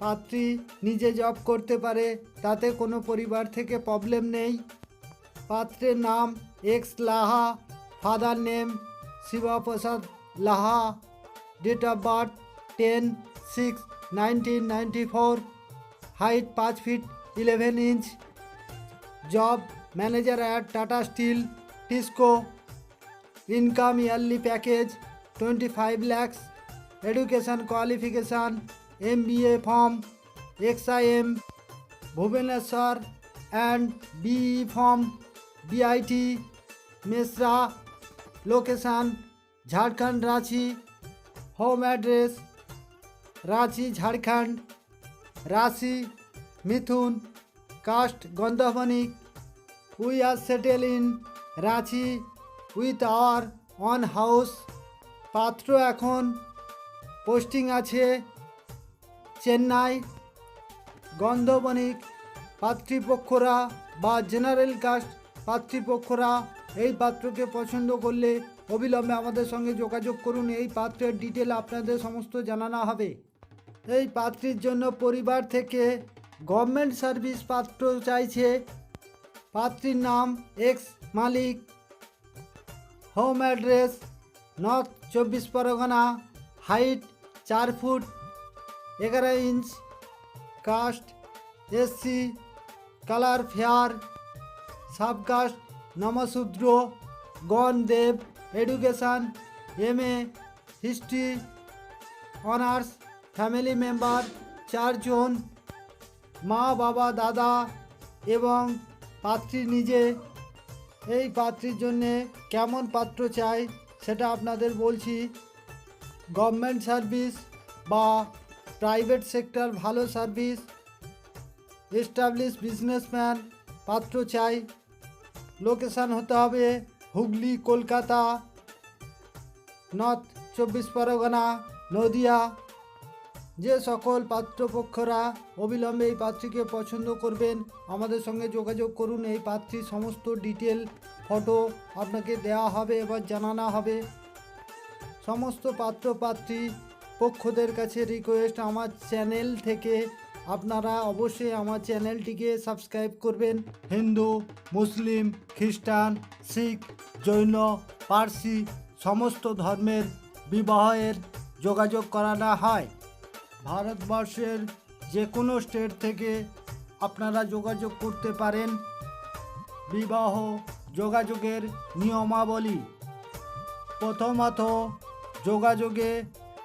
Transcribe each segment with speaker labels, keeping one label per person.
Speaker 1: পাত্রী নিজে জব করতে পারে, তাতে কোনো পরিবার থেকে প্রবলেম নেই। পাত্রের নাম X Laha father name Shivprasad Laha date of birth ten six nineteen ninety four height পাঁচ feet eleven inch job manager at Tata Steel TISCO income yearly package twenty five lakhs education qualification M B A from X I M Bhubaneswar and BE from BIT Mesra location Jharkhand Ranchi home address Ranchi Jharkhand রাশি মিথুন caste Gandhabanik we are settle in Ranchi with our own house পাত্র এখন posting আছে চেন্নাই, গন্ধবনিক পাতৃপক্ষরা বা general caste পাতৃপক্ষরা এই পাত্রকে পছন্দ করলে অবিলম্বে আমাদের সঙ্গে যোগাযোগ করুন। এই পাত্রের ডিটেল আপনাদের সমস্ত জানানো হবে। এই পাত্রীর জন্য পরিবার থেকে গভর্নমেন্ট সার্ভিস পাত্র চাইছে। পাত্রীর নাম X Malik. Home address north চব্বিশ পরগনা, হাইট চার ফুট এগারো inch caste SC colour fair subcaste Namasudra গণ দেব education M A history honours family member চারজন মা, বাবা, দাদা এবং পাত্রী নিজে। এই পাত্রীর জন্যে কেমন পাত্র চাই সেটা আপনাদের বলছি। গভর্নমেন্ট সার্ভিস বা প্রাইভেট সেক্টর, ভালো সার্ভিস এস্টাবলিশ বিজনেসম্যান পাত্র চাই। লোকেশান হতে হবে হুগলি, কলকাতা নর্থ চব্বিশ পরগনা, নদিয়া। যে সকল পাত্রপক্ষরা অবিলম্বে এই পাত্রীকে পছন্দ করবেন, আমাদের সঙ্গে যোগাযোগ করুন। এই পাত্রীর সমস্ত ডিটেল ফটো আপনাকে দেওয়া হবে, এবার জানানো হবে। সমস্ত পাত্র পাত্রী পক্ষদের কাছে রিকোয়েস্ট আমার চ্যানেল থেকে। আপনারা অবশ্যই আমার চ্যানেলটিকে সাবস্ক্রাইব করবেন। হিন্দু, মুসলিম, খ্রিস্টান, শিখ, জৈন, পার্সি, সমস্ত ধর্মের বিবাহের যোগাযোগ করানো হয়। ভারতবর্ষের যে কোনো স্টেট থেকে আপনারা যোগাযোগ করতে পারেন। বিবাহ যোগাযোগের নিয়মাবলী। প্রথমত যোগাযোগে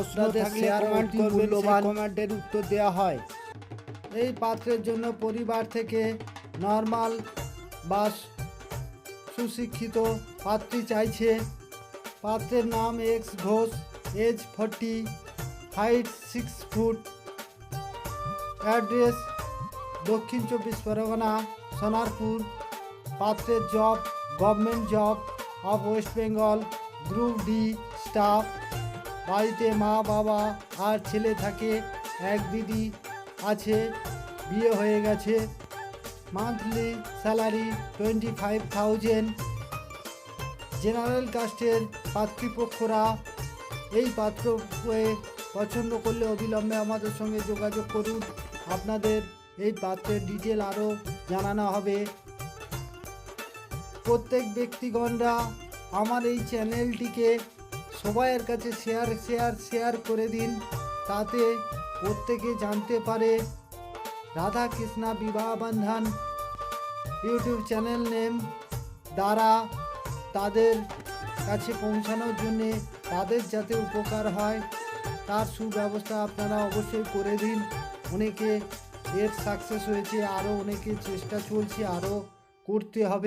Speaker 1: আপনাদের শেয়ার অতি মূল্যবান কমেন্টের উত্তর দেওয়া হয়। এই পাত্রের জন্য পরিবার থেকে নর্মাল বা সুশিক্ষিত পাত্রী চাইছে। পাত্রের নাম X Ghosh age forty height six feet address দক্ষিণ চব্বিশ পরগনা সোনারপুর। পাত্রের job government job of West Bengal group D staff বাড়িতে মা, বাবা আর ছেলে থাকে, এক দিদি আছে, বিয়ে হয়ে গেছে। Monthly salary twenty five thousand. General কাস্টের পাতৃপক্ষরা এই পাত্র পছন্দ করলে অবিলম্বে আমাদের সঙ্গে যোগাযোগ করুন। আপনাদের এই পাত্রের ডিটেল আরও জানানো হবে। প্রত্যেক ব্যক্তিগণরা আমার এই চ্যানেলটিকে সবাইয়ের কাছে শেয়ার শেয়ার শেয়ার করে দিন। তাতে প্রত্যেকে জানতে পারে রাধা কৃষ্ণা বিবাহ বন্ধন। ইউটিউব চ্যানেল নেম দ্বারা তাদের কাছে পৌঁছানোর জন্যে তাদের যাতে উপকার হয়, তার সুব্যবস্থা আপনারা অবশ্যই করে দিন। অনেকে এর সাকসেস হয়েছে আরও অনেকে চেষ্টা চলছে আরও করতে হবে।